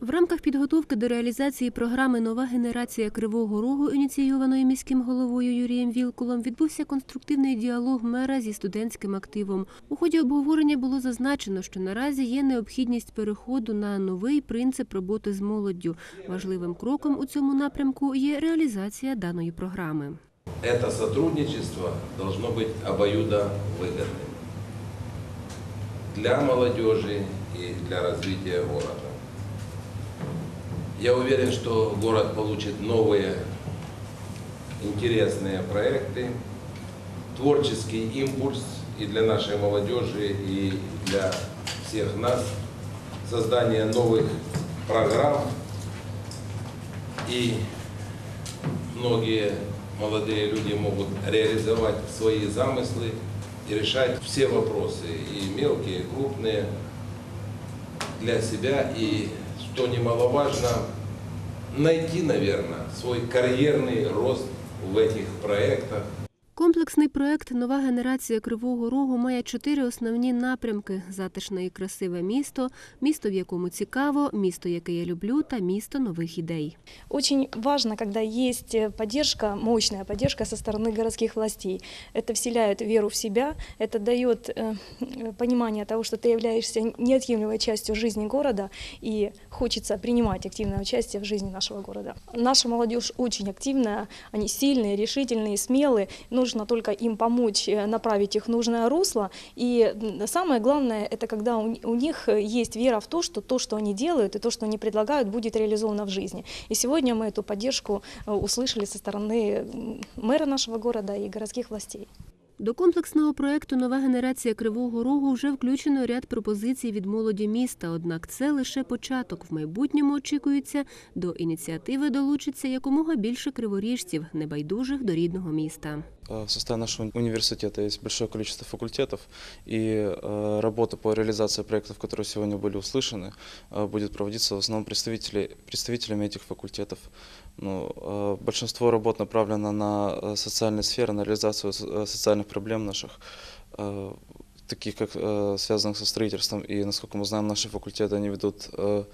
В рамках підготовки до реалізації програми Нова генерація Кривого Рогу, ініційованої міським головою Юрієм Вілкулом, відбувся конструктивний діалог мера зі студентським активом. У ході обговорення було зазначено, що наразі є необхідність переходу на новий принцип роботи з молоддю. Важливим кроком у цьому напрямку є реалізація даної програми. это сотрудничество должно быть обоюдовыгодным для молодежи и для развития города. Я уверен, что город получит новые интересные проекты, творческий импульс и для нашей молодежи, и для всех нас, создание новых программ и многие молодые люди могут реализовать свои замыслы и решать все вопросы, и мелкие, и крупные, для себя. И, что немаловажно, найти, наверное, свой карьерный рост в этих проектах. Комплексний проект Нова генерація Кривого Рогу має чотири основні напрямки: затишне і красиве місто, місто, в якому цікаво, місто, яке я люблю, та місто нових ідей. Очень важно, когда есть э, поддержка, мощная поддержка со стороны городских властей. Это вселяет веру в себя, это дает э, э, понимание того, что ты являешься неотъемлемой частью жизни города и хочется принимать активное участие в жизни нашего города. Наша молодежь очень активная, они сильные, решительные, смелые. Нужно только им помочь э, направить их в нужное русло. И м, самое главное, это когда у ни- у них э, есть вера в то, что то, что они делают и то, что они предлагают, будет реализовано в жизни. И сегодня мы эту поддержку э, услышали со стороны м, мэра нашего города и городских властей. До комплексного проекту Нова генерація Кривого Рогу вже включено ряд пропозицій від молоді міста. Однак це лише початок. В майбутньому очікується, до ініціативи долучиться якомога більше криворіжців, небайдужих до рідного міста. Э, В составе нашего университета есть большое количество факультетов, и э, работа по реализации проектов, которые сегодня были услышаны, э, будет проводиться в основном представители, представителями этих факультетов. Ну, э, большинство работ направлено на э, социальные сферы, на реализацию со- э, социальных Проблем наших, э, таких как э, связанных со строительством. И, насколько мы знаем, наши факультеты они ведут э,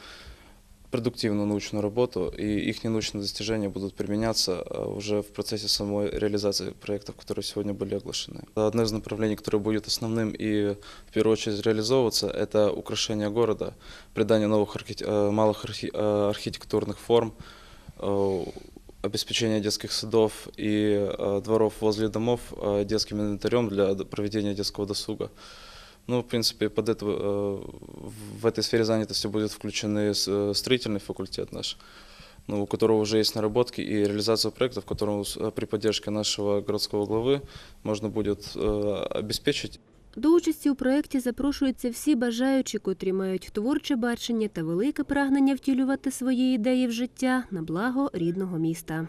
продуктивную научную работу, и их научные достижения будут применяться уже в процессе самой реализации проектов, которые сегодня были оглашены. Одно из направлений, которое будет основным и в первую очередь реализовываться, это украшение города, придание новых архи- малых архи- архитектурных форм, обеспечение детских садов и э, дворов возле домов э, детским инвентарем для д- проведения детского досуга. Ну, в принципе, под это, э, в этой сфере занятости будет включены с- э, строительный факультет наш, ну, у которого уже есть наработки и реализация проектов, которую с- э, при поддержке нашего городского главы можно будет э, обеспечить. До участі у проєкті запрошуються всі бажаючі, котрі мають творче бачення та велике прагнення втілювати свої ідеї в життя на благо рідного міста.